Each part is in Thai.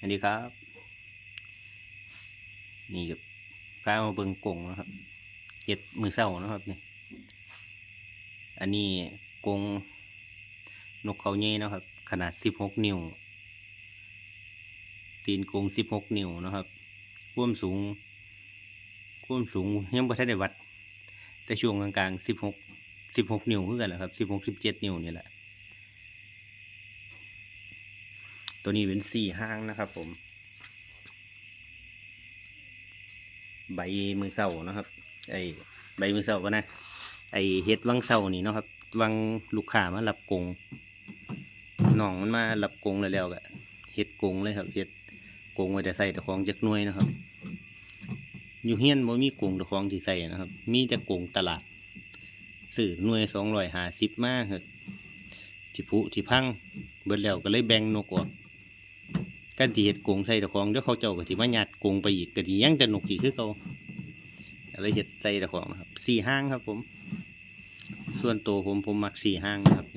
อันนี้ครับ นี่กับฟ้ามาเบิงกงนะครับเห็ดมือเศร้านะครับนี่อันนี้กงนกเขาเย่นะครับ ขนาดสิบหกนิ้ว ตีนกงสิบหกนิ้วนะครับควมสูงควมสูงยังไม่ทันได้วัด แต่ช่วงกลางๆสิบหกสิบหกนิ้วคือกันแหละครับสิบหกสิบเจ็ดนิ้วนี่แหละ ตัวนี้เป็นสี่ห้างนะครับ ผม ใบมือเศร้านะครับ ไอใบมือเศร้าก็นะ ไอเฮ็ดวังเศร้านี่นะครับวังลูกค้ามารับกงหน้องมันมารับกงแล้วแล้วก็เฮ็ดกงเลยครับเฮ็ดกงไว้แต่ใส่แต่ของจากหน่วยนะครับ อยู่เฮียนบ่มีกงแต่ของที่ใส่นะครับ มีแต่กงตลาดซื้อหน่วยสองร้อยห้าสิบมากครับที่ผุที่พังเบิดแล้วก็เลยแบ่งนกออก การที่เฮ็ดกงใส่ตะของเดี๋ยวเขาเจ้าก็สิมาหยัดกงไปอีกก็สิยังจะหนุกอีกคือเขาอะไรเฮ็ดใส่ตะของนะครับสี่ห้างครับ ผม ส่วนตัวผมผมมักสี่ห้างนะครับ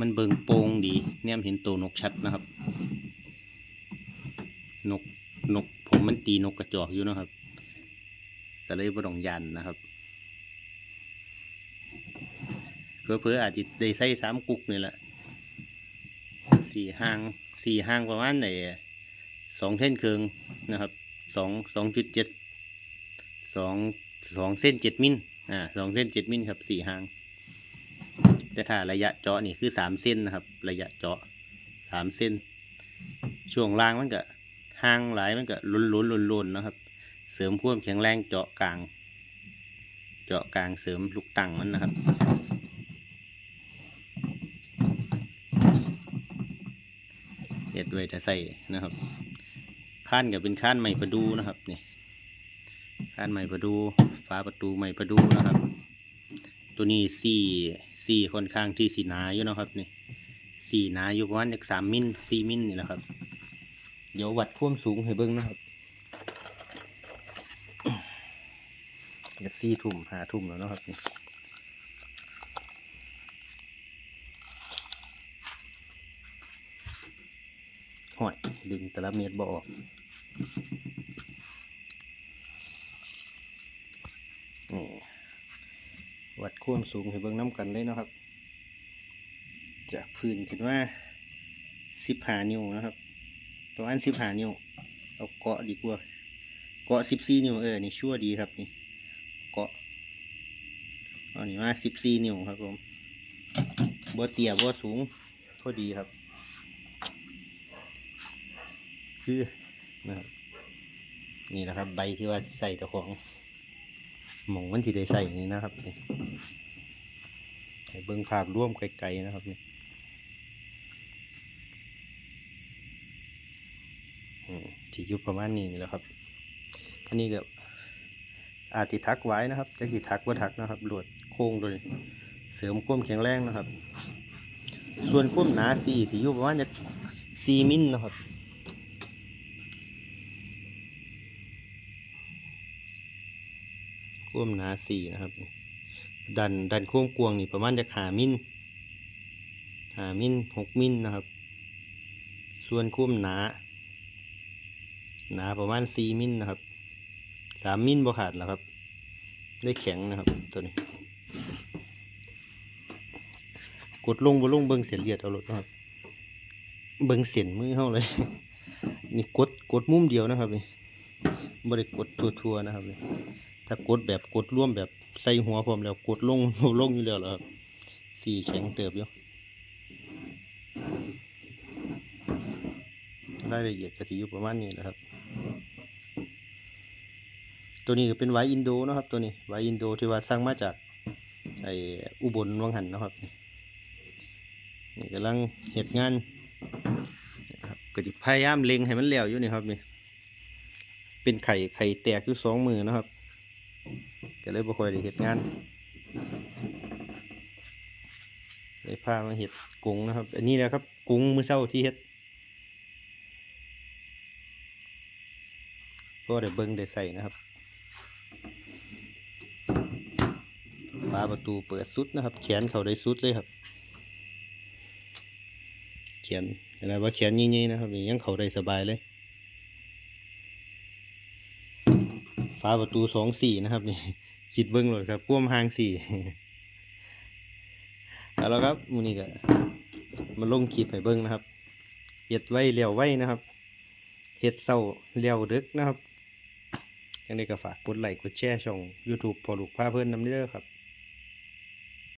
มันเบิ่งโปงดีเนี่ยเห็นตัวนกชัดนะครับ นกนก ผมมันตีนกกระจอกอยู่นะครับก็เลยบ่ต้องยันนะครับเพื่อๆอาจจะได้ใส่สามกุกนี่แหละ สี่ห้างสี่ห้างประมาณไหนสองเส้นครึ่งนะครับสองสองจุดเจ็ดสองสองเส้นเจ็ดมิลอ่าสองเส้นเจ็ดมิลครับสี่ห้างแต่ถ้าระยะเจาะนี่คือสามเส้นนะครับ ระยะเจาะสามเส้น ช่วงล่างมันก็ห่างหลายมันก็ลุ้นลุ้นลุนลุนนะครับ เสริมความแข็งแรงเจาะกลาง เจาะกลางเสริมลูกตังมันนะครับ เห็ดไว้จะใส่นะครับข้านกับเป็นข้านไม้ประดูนะครับนี่ข้านไม้ประดูฝาประตูไม้ประดูนะครับ ตัวนี้สี่สี่ค่อนข้างที่สีหนาอยู่นะครับนี่สี่หนาอยู่ประมาณจากสามมิลสี่มิลนี่แหละครับ เดี๋ยววัดพ่วมสูงให้เบิ้งนะครับจะสี่ทุ่มหาทุ่มแล้วนะครับนี่ ห้อยดึงแต่ละเม็ดบ่ออกนี่วัดความสูงให้เบิ่งน้ำกันเลยนะครับ จากพื้นขึ้นว่าสิบหานิ้วนะครับประมาณสิบหานิ้วเอาเกาะดีกว่า เกาะสิบสี่นิ้วเออนี่ชั่วดีครับนี่เกาะเอานี่มาสิบสี่นิ้วครับผมบ่เตี้ยบ่สูงพอดีครับ คือนะครับนี่นะครับ ใบที่ว่าใส่ตะของหมองมันที่ได้ใส่นี่นะครับนี่เบิ้งภาพร่วมไกลๆนะครับนี่ที่ยู่ประมาณนี้นี่แหละครับ อันนี้ก็อาจติทักไว้นะครับจะกี่ทักว่าทักนะครับหลวดโค้งโดยเสริมความแข็งแรงนะครับ ส่วนความหนาสี่สียู่ประมาณจะสี่มิลนะครับ ควมหนาสี่นะครับ ดันดันควมกวงนี่ประมาณจะหามิลหามิลหกมิลนะครับ ส่วนควมหนา หนาประมาณสี่มิลนะครับสามมิลบ่ขาดแล้วครับ ได้แข็งนะครับตัวนี้ กดลงบ่ลงเบิ้งเสียนเลียดเอารถนะครับ เบิ้งเสียนมือเข้าเลย นี่กดกดมุมเดียวนะครับนี่บ่ได้กดทัวๆนะครับนี่ ถ้ากดแบบกดร่วมแบบใส่หัวผมแล้วกดลงลงอยู่แล้วเหรอครับสี่แข็งเติบอยู่รายละเอียดกะทิอยู่ประมาณนี้นะครับ ตัวนี้ก็เป็นไวอินโดนะครับ ตัวนี้ไวอินโดที่ว่าสั่งมาจากไออุบลวังหันนะครับนี่กำลังเหตุงานนะครับก็จะพยายามเล็งให้มันแล้วอยู่นี่ครับนี่เป็นไข่ไข่แตกอยู่สองมือนะครับ ก็เลยบ่ค่อยได้เฮ็ดงานเลยพามาเฮ็ดกรุงนะครับ อันนี้นะครับกรุงมื้อเช้าที่เฮ็ดก็ได้เบิ่งได้ใส่นะครับฝาประตูเปิดสุดนะครับ แขนเขาได้สุดเลยครับ แขนอะไรว่าแขนยี่ๆนะครับยังเขาได้สบายเลย ฝาประตูสองสี่นะครับนี่คิดเบิ้งเลยครับพ่วมหางสี่เอาแล้วครับมูนี่ก็มาลงขีดไปให้เบิ้งนะครับเห็ดไว้เลี้ยวไว้นะครับเห็ดเศร้าเลี้ยวดึกนะครับยังได้ก็ฝากกดไลค์กดแชร์ช่อง YouTube พอลูกพาเพื่อนนำเด้อครับ